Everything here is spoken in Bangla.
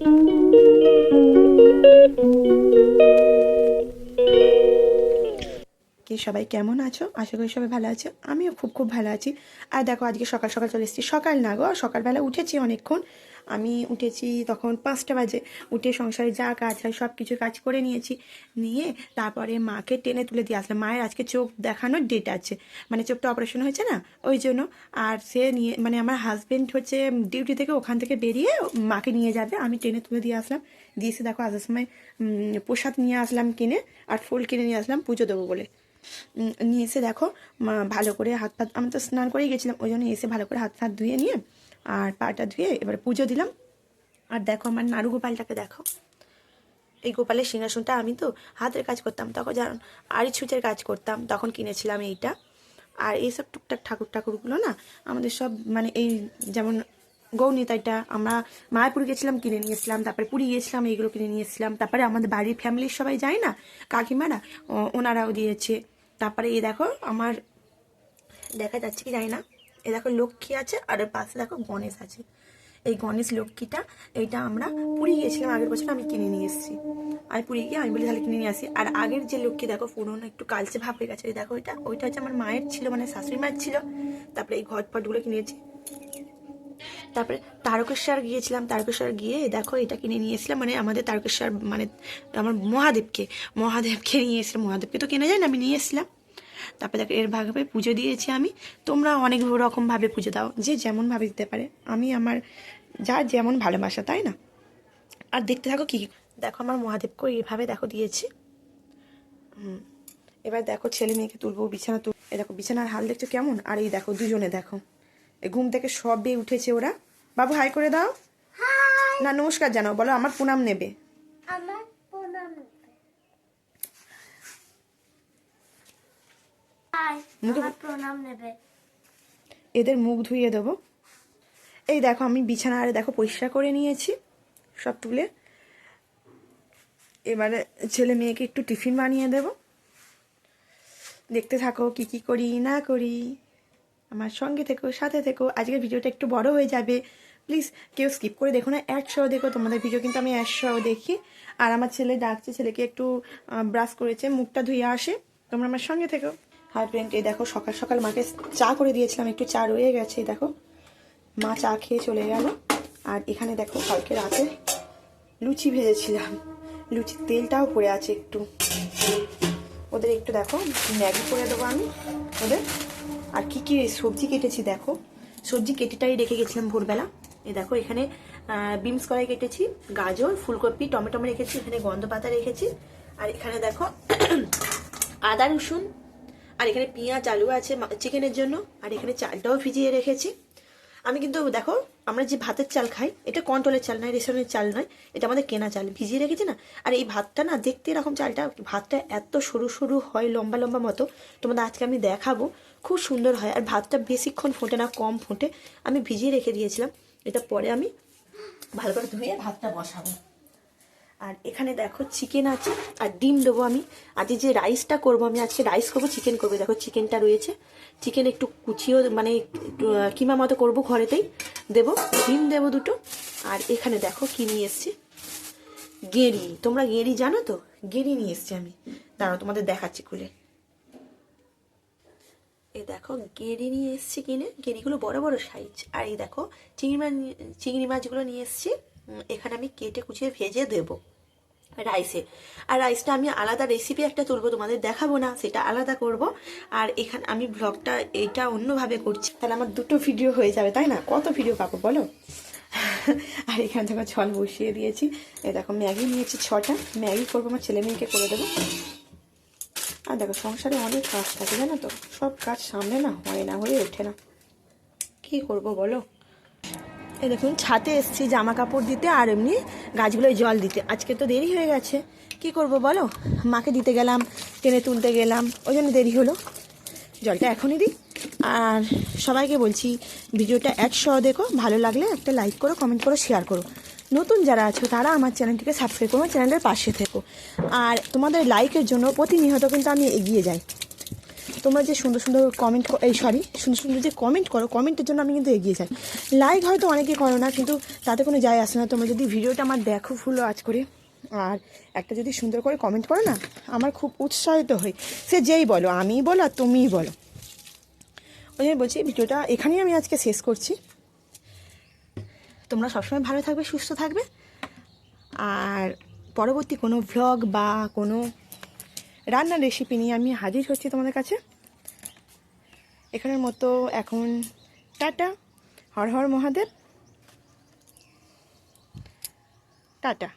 কি সবাই কেমন আছো? আশা করি সবাই ভালো আছো। আমিও খুব খুব ভালো আছি। আর দেখো, আজকে সকাল সকাল চলে এসেছি। সকাল না গো, সকালবেলা উঠেছি অনেকক্ষণ। আমি উঠেছি তখন পাঁচটা বাজে। উঠে সংসারে যা কাজ হয় সব কিছু কাজ করে নিয়েছি। নিয়ে তারপরে মাকে টেনে তুলে দিয়ে আসলাম। মায়ের আজকে চোখ দেখানোর ডেট আছে। মানে চোখটা অপারেশন হয়েছে না? ওই জন্য। আর সে নিয়ে মানে আমার হাজবেন্ড হচ্ছে ডিউটি থেকে ওখান থেকে বেরিয়ে মাকে নিয়ে যাবে। আমি টেনে তুলে দিয়ে আসলাম। দিয়ে এসে দেখো, আসার সময় প্রসাদ নিয়ে আসলাম কিনে। আর ফুল কিনে নিয়ে আসলাম পুজো দেবো বলে। নিয়ে এসে দেখো ভালো করে হাত পাত আমি তো স্নান করেই গেছিলাম, ওই জন্য এসে ভালো করে হাত ফাত ধুয়ে নিয়ে আর পাটা ধুয়ে এবার পুজো দিলাম। আর দেখো আমার নাড়ু গোপালটাকে দেখো। এই গোপালের সিংহাসনটা আমি তো হাতের কাজ করতাম, তখন যেমন আড়ি ছুঁচের কাজ করতাম, তখন কিনেছিলাম এইটা। আর এইসব টুকটাক ঠাকুর ঠাকুরগুলো না, আমাদের সব মানে এই যেমন গৌনিতাইটা আমরা মায়াপুর গেছিলাম, কিনে নিয়েছিলাম তারপরে পুরী গিয়েছিলাম এইগুলো কিনে নিয়েছিলাম তারপরে আমাদের বাড়ির ফ্যামিলির সবাই যায় না, কাকিমারা ওনারাও দিয়েছে। তারপরে এই দেখো আমার দেখা যাচ্ছে কি জানি না এ দেখো লক্ষ্মী আছে আর পাশে দেখো গণেশ আছে। এই গণেশ লক্ষ্মীটা এইটা আমরা পুরী গিয়েছিলাম আগের বছর, আমি কিনে নিয়ে এসেছি। আমি পুরী গিয়ে আমি বলি তাহলে কিনে নিয়ে আসি। আর আগের যে লক্ষ্মী দেখো পুরোনো একটু কালচে ভাব হয়ে গেছে। দেখো ওইটা ওইটা হচ্ছে আমার মায়ের ছিল মানে শাশুড়ি মায়ের ছিল। তারপরে এই ঘট ফটগুলো কিনেছি। তারপরে তারকেশ্বর গিয়েছিলাম, তারকেশ্বর গিয়ে দেখো এটা কিনে নিয়ে এসেছিলাম মানে আমাদের তারকেশ্বর মানে আমার মহাদেবকে মহাদেবকে নিয়ে এসেছিলাম, মহাদেবকে তো কেনা যায় না, আমি নিয়ে এসেছিলাম। তারপরে দেখো এর ভাবে পুজো দিয়েছি আমি। তোমরা অনেক রকমভাবে পুজো দাও, যে যেমনভাবে দিতে পারে। আমি আমার, যার যেমন ভালোবাসা, তাই না? আর দেখতে থাকো কি দেখো আমার মহাদেবকে এইভাবে দেখো দিয়েছি। এবার দেখো ছেলে মেয়েকে তুলবো, বিছানা তুল দেখো বিছানার হাল দেখছ কেমন? আর এই দেখো দুজনে দেখো। ঘুম থেকে সবে উঠেছে ওরা। বাবু হাই করে দাও। না নমস্কার জানাও বলো আমার প্রণাম নেবে। এদের মুখ ধুইয়ে দেবো। এই দেখো আমি বিছানা আরে দেখো পরিষ্কার করে নিয়েছি সব তুলে। এবারে ছেলে মেয়েকে একটু টিফিন বানিয়ে দেব। দেখতে থাকো কি কি করি না করি। আমার সঙ্গে থেকো, সাথে থেকো। আজকের ভিডিওটা একটু বড় হয়ে যাবে। প্লিজ কেউ স্কিপ করে দেখো না একশো দেখো, তোমাদের ভিডিও কিন্তু আমি একশো দেখি। আর আমার ছেলে ডাকছে, ছেলেকে একটু ব্রাশ করেছে, মুখটা ধুয়ে আসে। তোমরা আমার সঙ্গে থেকো। হাই ফ্রেন্ড এই দেখো, সকাল সকাল মাকে চা করে দিয়েছিলাম, একটু চা রয়ে গেছে দেখো। মা চা খেয়ে চলে গেল। আর এখানে দেখো, কালকে রাতে লুচি ভেজেছিলাম। লুচির তেলটাও পড়ে আছে একটু। ওদের একটু দেখো, ম্যাগি করে দেবো আমি, ওদের। আর কি কি সবজি কেটেছি দেখো। সবজি কেটেটাই রেখে গেছিলাম ভোরবেলা। এ দেখো, এখানে বিমস কড়াই কেটেছি, গাজর, ফুলকপি, টমেটো রেখেছি, এখানে গন্ধ পাতা রেখেছি। আর এখানে দেখো, আদা, রসুন, আর এখানে পেঁয়াজ, আলু আছে চিকেনের জন্য। আর এখানে চালটাও ভিজিয়ে রেখেছি। আমি কিন্তু দেখো, আমরা যে ভাতের চাল খাই, এটা কন্ট্রোলের চাল নয় রেশনের চাল নয়, এটা আমাদের কেনা চাল, ভিজিয়ে রেখেছি না? আর এই ভাতটা না, দেখতে এরকম চালটা, ভাতটা এত সরু সরু হয়, লম্বা লম্বা মতো, তোমাদের আজকে আমি দেখাবো, খুব সুন্দর হয়। আর ভাতটা বেশিক্ষণ ফোটে না, কম ফোটে, আমি ভিজিয়ে রেখে দিয়েছিলাম, এটা পরে আমি ভালো করে ধুয়ে ভাতটা বসাবো। আর এখানে দেখো চিকেন আছে, আর ডিম দেবো আমি। আজকে যে রাইসটা করব আমি, আজকে রাইস করব চিকেন করব। দেখো চিকেনটা রয়েছে। চিকেন একটু কুচিও মানে কিমা মতো করব ঘরেতেই। দেবো, ডিম দেবো দুটো। আর এখানে দেখো কি নিয়ে এসছি। গেঁড়ি। তোমরা গেঁড়ি জানো তো? গেঁড়ি নিয়ে এসছি আমি। দাঁড়াও, তোমাদের দেখাচ্ছি খুলে। এই দেখো, গেঁড়ি নিয়ে এসছি কিনে। গেঁড়িগুলো বড় বড় সাইজ আর এই দেখো, চিংড়ি মাছ চিংড়ি মাছগুলো নিয়ে এসছি। এখানে আমি কেটে কুচিয়ে ভেজে দেবো। রাইসে আর রাইসটা আমি আলাদা রেসিপি একটা তুলবো, তোমাদের দেখাবো না, সেটা আলাদা করব। আর এখানে, আমি ব্লগটা এইটা অন্যভাবে করছি। তাহলে আমার দুটো ভিডিও হয়ে যাবে, তাই না? কত ভিডিও পাবো বলো? আর এখানে দেখো ছল বসিয়ে দিয়েছি। এই দেখো, ম্যাগি নিয়েছি ছটা। ম্যাগি করব, আমার ছেলে মেয়েকে করে দেবো। আর দেখো, সংসারে অনেক কাজ থাকে, জানো তো? সব কাজ সামনে না, হয় না, হয়ে ওঠে না। কি করব বলো? এই দেখুন, ছাতে এসছি জামা কাপড় দিতে আর এমনি গাছগুলোয় জল দিতে। আজকে তো দেরি হয়ে গেছে। কি করব বলো? মাকে দিতে গেলাম, টেনে তুলতে গেলাম, ওই জন্য দেরি হলো। জলটা এখনই দিই। আর সবাইকে বলছি, ভিডিওটা একশো দেখো, ভালো লাগলে একটা লাইক করো কমেন্ট করো শেয়ার করো। নতুন যারা আছো, তারা আমার চ্যানেলটিকে সাবস্ক্রাইব করো চ্যানেলের পাশে থেকো। আর তোমাদের লাইকের জন্য প্রতিনিয়ত কিন্তু আমি এগিয়ে যাই। তোমরা যে সুন্দর সুন্দর কমেন্ট এই সরি সুন্দর সুন্দর যে কমেন্ট করো কমেন্টের জন্য আমি কিন্তু এগিয়ে যাই। লাইক হয়তো অনেকে করো না, কিন্তু তাতে কোনো যায় আসে না। তোমরা যদি ভিডিওটা আমার দেখো ফুল আজ করে, আর একটা যদি সুন্দর করে কমেন্ট করো না, আমার খুব উৎসাহিত হই। সে যেই বলো, আমিই বলো আর তুমিই বলো। ওই জন্য বলছি, ভিডিওটা এখানেই আমি আজকে শেষ করছি। তোমরা সবসময় ভালো থাকবে, সুস্থ থাকবে। আর পরবর্তী কোনো ভ্লগ বা কোনো রান্নার রেসিপি নিয়ে আমি হাজির হচ্ছি তোমাদের কাছে। এখানের মতো এখন টাটা। হর হর মহাদেব। টাটা।